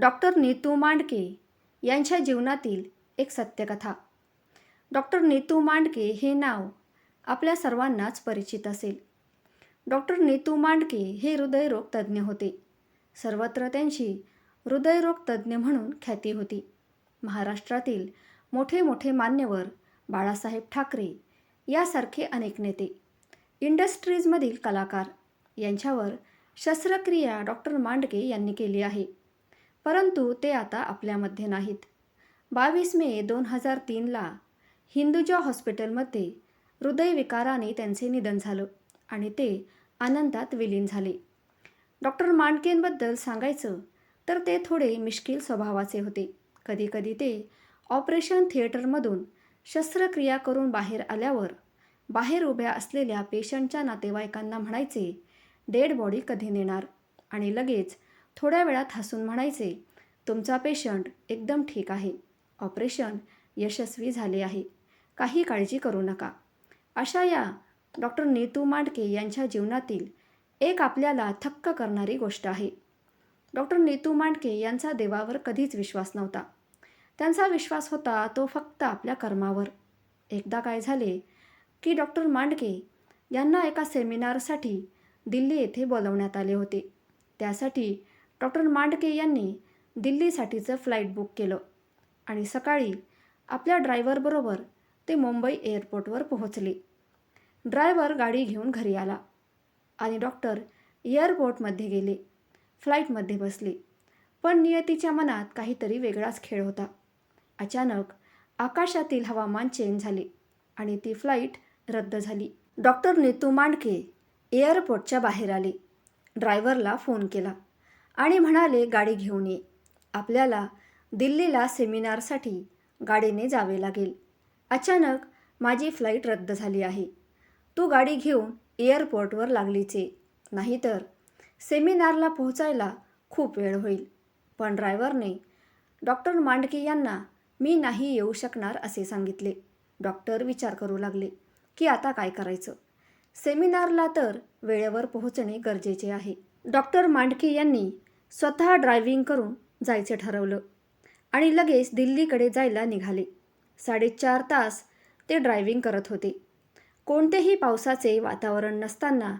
Doctor Neetu Mandke यांच्या जीवनातील एक सत्यकथा. डॉक्टर नीतू मांडके हे नाव आपल्या सर्वांनाच परिचित असेल. डॉक्टर नीतू मांडके हे हृदयरोग तज्ज्ञ होते. सर्वत्र त्यांची हृदयरोग तज्ज्ञ म्हणून ख्याती होती. महाराष्ट्रातील मोठे मोठे मान्यवर बाळासाहेब ठाकरे यासारखे अनेक नेते इंडस्ट्रीजमधील कलाकार यांच्यावर शस्त्रक्रिया डॉक्टर मांडके यांनी केली आहे. परंतु ते आता आपल्यामध्ये नाहीत. बावीस मे दोन हजार तीनला हिंदुजा हॉस्पिटलमध्ये हृदयविकाराने त्यांचे निधन झालं आणि ते आनंदात विलीन झाले. डॉक्टर मांडकेंबद्दल सांगायचं तर ते थोडे मिश्किल स्वभावाचे होते. कधीकधी ते ऑपरेशन थिएटरमधून शस्त्रक्रिया करून बाहेर आल्यावर बाहेर उभ्या असलेल्या पेशंटच्या नातेवाईकांना म्हणायचे डेड बॉडी कधी नेणार? आणि लगेच थोड्या वेळात हसून म्हणायचे तुमचा पेशंट एकदम ठीक आहे. ऑपरेशन यशस्वी झाले आहे. काही काळजी करू नका. अशा या डॉक्टर नीतू मांडके यांच्या जीवनातील एक आपल्याला थक्क करणारी गोष्ट आहे. डॉक्टर नीतू मांडके यांचा देवावर कधीच विश्वास नव्हता. त्यांचा विश्वास होता तो फक्त आपल्या कर्मावर. एकदा काय झाले की डॉक्टर मांडके यांना एका सेमिनारसाठी दिल्ली येथे बोलवण्यात आले होते. त्यासाठी डॉक्टर मांडके यांनी दिल्लीसाठीचं फ्लाईट बुक केलं आणि सकाळी आपल्या ड्रायव्हरबरोबर ते मुंबई एअरपोर्टवर पोहोचले. ड्रायव्हर गाडी घेऊन घरी आला आणि डॉक्टर एअरपोर्टमध्ये गेले. फ्लाईटमध्ये बसले. पण नियतीच्या मनात काहीतरी वेगळाच खेळ होता. अचानक आकाशातील हवामान चेंज झाले आणि ती फ्लाईट रद्द झाली. डॉक्टर नीतू मांडके एअरपोर्टच्या बाहेर आले. ड्रायव्हरला फोन केला. आणि म्हणाले गाडी घेऊन ये. आपल्याला दिल्लीला सेमिनारसाठी गाडीने जावे लागेल. अचानक माझी फ्लाईट रद्द झाली आहे. तू गाडी घेऊन एअरपोर्टवर लागलीचे. नाहीतर सेमिनारला पोहोचायला खूप वेळ होईल. पण ड्रायव्हरने डॉक्टर मांडके यांना मी नाही येऊ शकणार असे सांगितले. डॉक्टर विचार करू लागले की आता काय करायचं? सेमिनारला तर वेळेवर पोहोचणे गरजेचे आहे. डॉक्टर मांडके यांनी स्वतः ड्रायव्हिंग करून जायचे ठरवलं आणि लगेच दिल्लीकडे जायला निघाले. साडेचार तास ते ड्रायव्हिंग करत होते. कोणतेही पावसाचे वातावरण नसताना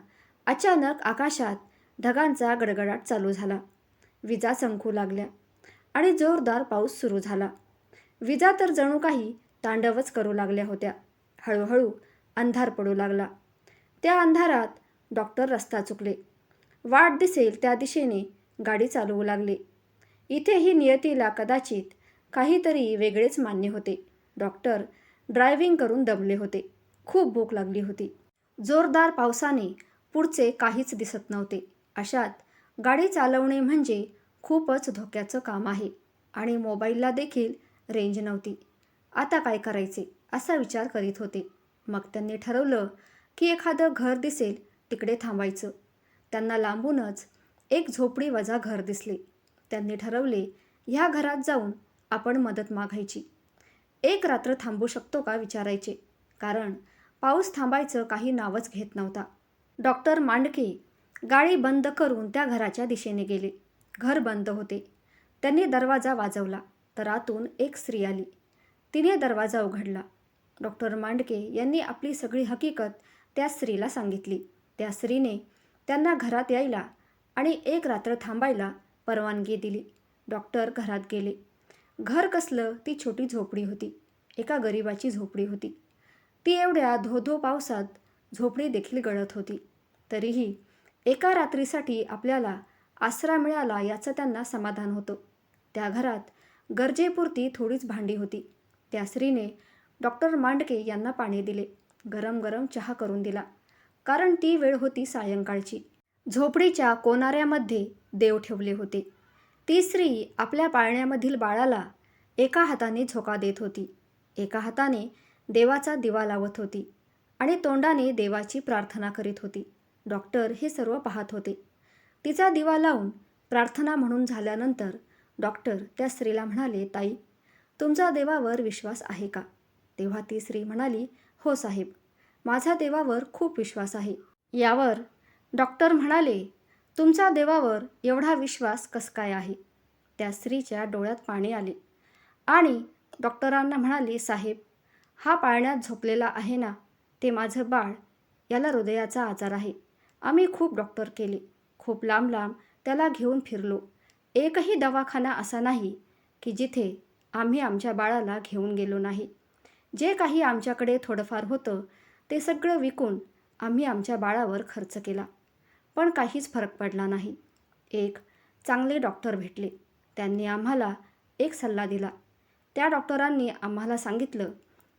अचानक आकाशात ढगांचा गडगडाट चालू झाला. विजा चमकू लागल्या आणि जोरदार पाऊस सुरू झाला. विजा तर जणू काही तांडवच करू लागल्या होत्या. हळूहळू अंधार पडू लागला. त्या अंधारात डॉक्टर रस्ता चुकले. वाट दिसेल त्या दिशेने गाडी चालवू लागले. इथेही नियतीला कदाचित काहीतरी वेगळेच मान्य होते. डॉक्टर ड्रायव्हिंग करून दमले होते. खूप भूक लागली होती. जोरदार पावसाने पुढचे काहीच दिसत नव्हते. अशात गाडी चालवणे म्हणजे खूपच धोक्याचं काम आहे आणि मोबाईलला देखील रेंज नव्हती. आता काय करायचे? असा विचार करीत होते. मग त्यांनी ठरवलं की एखादं घर दिसेल तिकडे थांबायचं. त्यांना लांबूनच एक झोपडी वजा घर दिसले. त्यांनी ठरवले ह्या घरात जाऊन आपण मदत मागायची. एक रात्र थांबू शकतो का? विचारायचे. कारण पाऊस थांबायचं काही नावच घेत नव्हता. डॉक्टर मांडके गाडी बंद करून त्या घराच्या दिशेने गेले. घर बंद होते. त्यांनी दरवाजा वाजवला. तर आतून एक स्त्री आली. तिने दरवाजा उघडला. डॉक्टर मांडके यांनी आपली सगळी हकीकत त्या स्त्रीला सांगितली. त्या स्त्रीने त्यांना घरात यायला आणि एक रात्र थांबायला परवानगी दिली. डॉक्टर घरात गेले. घर कसलं ती छोटी झोपडी होती. एका गरिबाची झोपडी होती. ती एवढ्या धोधो पावसात झोपडी देखील गळत होती. तरीही एका रात्रीसाठी आपल्याला आसरा मिळाला याचं त्यांना समाधान होतं. त्या घरात गरजेपुरती थोडीच भांडी होती. त्या स्त्रीने डॉक्टर मांडके यांना पाणी दिले. गरम गरम चहा करून दिला. कारण ती वेळ होती सायंकाळची. झोपडीच्या कोनाऱ्यामध्ये देव ठेवले होते. ती स्त्री आपल्या पाळण्यामधील बाळाला एका हाताने झोका देत होती. एका हाताने देवाचा दिवा लावत होती आणि तोंडाने देवाची प्रार्थना करीत होती. डॉक्टर हे सर्व पाहत होते. तिचा दिवा लावून प्रार्थना म्हणून झाल्यानंतर डॉक्टर त्या स्त्रीला म्हणाले ताई तुमचा देवावर विश्वास आहे का? तेव्हा ती स्त्री म्हणाली हो साहेब माझा देवावर खूप विश्वास आहे. यावर डॉक्टर म्हणाले तुमचा देवावर एवढा विश्वास कस काय आहे? त्या स्त्रीच्या डोळ्यात पाणी आले. आणि डॉक्टरांना म्हणाली साहेब हा पाळण्यात झोपलेला आहे ना ते माझं बाळ याला हृदयाचा आजार आहे. आम्ही खूप डॉक्टर केले. खूप लांब लांब त्याला घेऊन फिरलो. एकही दवाखाना असा नाही की जिथे आम्ही आमच्या बाळाला घेऊन गेलो नाही. जे काही आमच्याकडे थोडंफार होतं ते सगळं विकून आम्ही आमच्या बाळावर खर्च केला. पण काहीच फरक पडला नाही. एक चांगले डॉक्टर भेटले. त्यांनी आम्हाला एक सल्ला दिला. त्या डॉक्टरांनी आम्हाला सांगितलं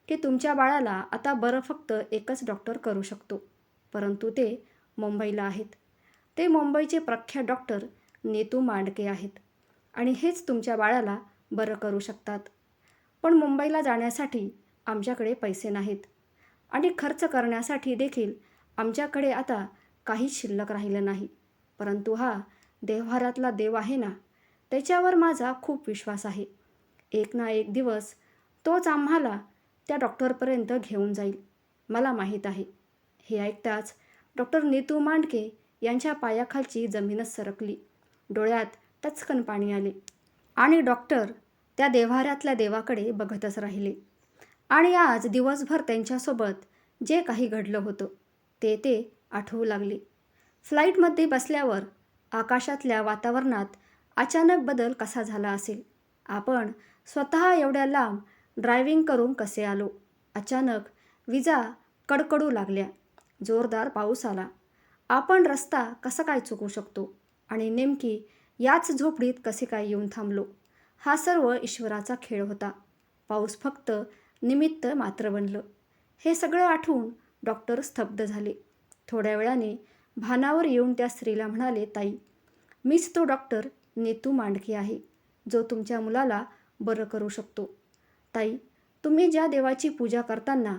की तुमच्या बाळाला आता बरं फक्त एकच डॉक्टर करू शकतो. परंतु ते मुंबईला आहेत. ते मुंबईचे प्रख्यात डॉक्टर नेतू मांडके आहेत. आणि हेच तुमच्या बाळाला बरं करू शकतात. पण मुंबईला जाण्यासाठी आमच्याकडे पैसे नाहीत. आणि खर्च करण्यासाठी देखील आमच्याकडे आता काहीच शिल्लक राहिलं नाही. परंतु हा देव्हारातला देव आहे ना त्याच्यावर माझा खूप विश्वास आहे. एक ना एक दिवस तोच आम्हाला त्या डॉक्टरपर्यंत घेऊन जाईल मला माहीत आहे. हे ऐकताच डॉक्टर नीतू मांडके यांच्या पायाखालची जमीनच सरकली. डोळ्यात टचकन पाणी आले आणि डॉक्टर त्या देव्हाऱ्यातल्या देवाकडे बघतच राहिले. आणि आज दिवसभर त्यांच्यासोबत जे काही घडलं होतं ते ते आठवू लागली. फ्लाईटमध्ये बसल्यावर आकाशातल्या वातावरणात अचानक बदल कसा झाला असेल? आपण स्वतः एवढ्या लांब ड्रायव्हिंग करून कसे आलो? अचानक विजा कडकडू लागल्या. जोरदार पाऊस आला. आपण रस्ता कसा काय चुकू शकतो? आणि नेमकी याच झोपडीत कसे काय येऊन थांबलो? हा सर्व ईश्वराचा खेळ होता. पाऊस फक्त निमित्त मात्र बनलं. हे सगळं आठवून डॉक्टर स्तब्ध झाले. थोड्या वेळाने भानावर येऊन त्या स्त्रीला म्हणाले ताई मीच तो डॉक्टर नेतू मांडकी आहे जो तुमच्या मुलाला बरं करू शकतो. ताई तुम्ही ज्या देवाची पूजा करताना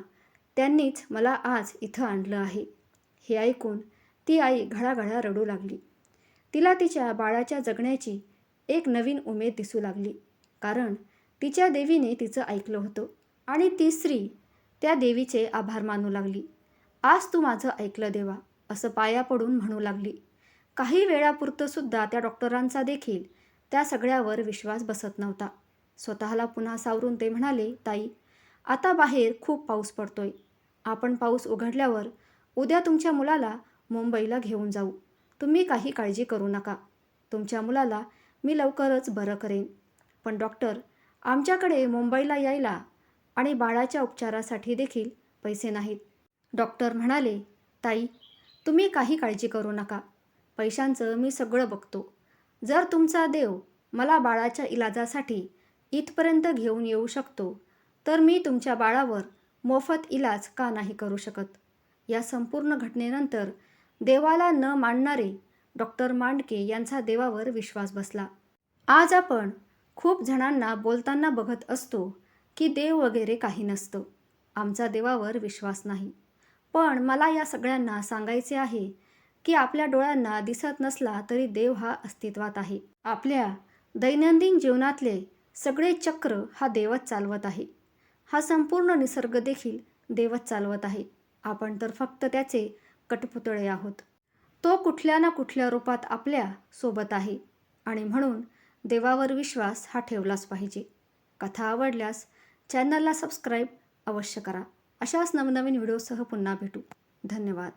त्यांनीच मला आज इथं आणलं आहे. हे ऐकून ती आई घळाघळा रडू लागली. तिला तिच्या बाळाच्या जगण्याची एक नवीन उमेद दिसू लागली कारण तिच्या देवीने तिचं ऐकलं होतं आणि ती स्त्री त्या देवीचे आभार मानू लागली. आज तू माझं ऐकलं देवा असं पाया पडून म्हणू लागली. काही वेळापुरतं सुद्धा त्या डॉक्टरांचा देखील त्या सगळ्यावर विश्वास बसत नव्हता. स्वतःला पुन्हा सावरून ते म्हणाले ताई आता बाहेर खूप पाऊस पडतोय. आपण पाऊस उघडल्यावर उद्या तुमच्या मुलाला मुंबईला घेऊन जाऊ. तुम्ही काही काळजी करू नका. तुमच्या मुलाला मी लवकरच बरं करेन. पण डॉक्टर आमच्याकडे मुंबईला यायला आणि बाळाच्या उपचारासाठी देखील पैसे नाहीत. डॉक्टर म्हणाले ताई तुम्ही काही काळजी करू नका. पैशांचं मी सगळं बघतो. जर तुमचा देव मला बाळाच्या इलाजासाठी इथपर्यंत घेऊन येऊ शकतो तर मी तुमच्या बाळावर मोफत इलाज का नाही करू शकत या संपूर्ण घटनेनंतर देवाला न मानणारे डॉक्टर मांडके यांचा देवावर विश्वास बसला. आज आपण खूप जणांना बोलताना बघत असतो की देव वगैरे काही नसतं. आमचा देवावर विश्वास नाही. पण मला या सगळ्यांना सांगायचे आहे की आपल्या डोळ्यांना दिसत नसला तरी देव हा अस्तित्वात आहे. आपल्या दैनंदिन जीवनातले सगळे चक्र हा देवच चालवत आहे. हा संपूर्ण निसर्ग देखील देवच चालवत आहे. आपण तर फक्त त्याचे कटपुतळे आहोत. तो कुठल्या ना कुठल्या रूपात आपल्यासोबत आहे आणि म्हणून देवावर विश्वास हा ठेवलाच पाहिजे. कथा आवडल्यास चॅनलला सबस्क्राईब अवश्य करा. अशाच नवनवीन व्हिडिओसह पुन्हा भेटू. धन्यवाद.